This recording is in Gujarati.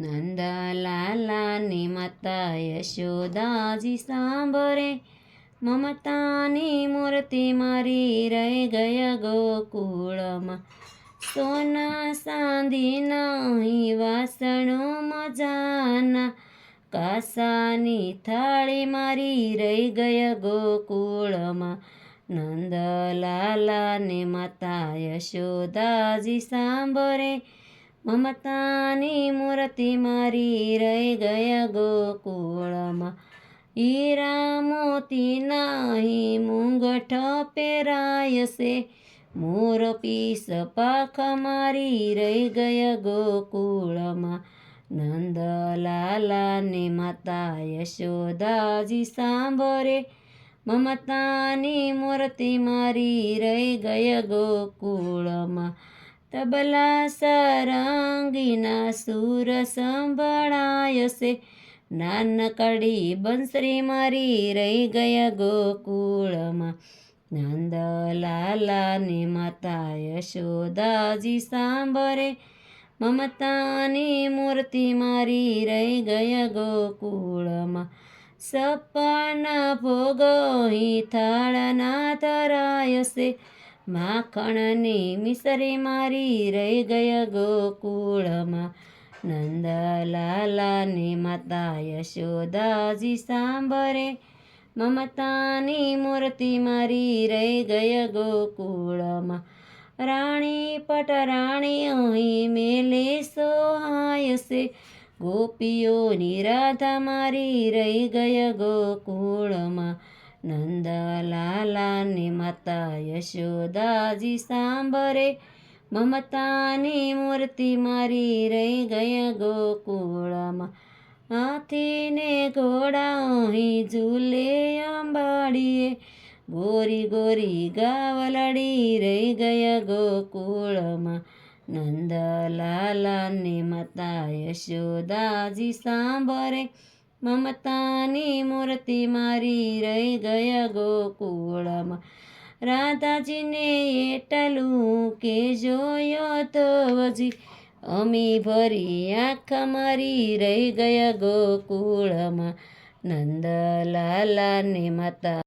નંદલાલાની માતા યશોદાજી સાંભરે મમતાની મૂર્તિ મારી રહી ગયા ગોકુળમાં સોના સાંધી નહીં વાસણો મજાના કાસાની થાળી મારી રહી ગયા ગોકુળમાં નંદલાલાને માતા યશોદાજી સાંભળે મમતાની મૂર્તિ મારી રહી ગયા ગોકુળમાં. હીરા મોતી નાહી, મુંગઠ પહેરાય છે. મોર પીસ પાખ મારી રહી ગયા ગોકુળમાં. નંદલાલાને માતા યશોદાજી સાંભરે મમતાની મૂર્તિ મારી રહી ગયા ગોકુળમાં. તબલા સારંગીના સુર સંભળાય છે નાનકડી બંસરી મારી રહી ગયા ગોકુળમાં. નંદલાલાની માતા યશોદાજી સાંભરે મમતાની મૂર્તિ મારી રહી ગયા ગોકુળમાં. સપના ભોગો થાળના ધરાય છે માખણની મિસરી મારી રહી ગયા ગોકુળમાં. નંદલાલાની માતા યશોદાજી સાંભરે મમતાની મૂર્તિ મારી રહી ગયા ગોકુળમાં. રાણી પટરાણી અહીં મેલે સોહાય છે, ગોપીઓની રાધા મારી રહી ગયા ગોકુળમાં. નંદલાલાની માતા યશોદાજી સાંભરે મમતાની મૂર્તિ મારી રહી ગયા ગોકુળમાં હાથીને ઘોડા અહીં ઝૂલે અંબાડીએ ગોરી ગોરી ગાવલડી રહી ગયા ગોકુળમાં નંદલાલાની માતા યશોદાજી સાંભળે મમતાની મૂર્તિ મારી રહી ગયા ગોકુળમાં. રાધાજીને એટલું કે જોયો તો હજી અમી ભરી આંખ મારી રહી ગયા ગોકુળમાં. નંદલાલાની માતા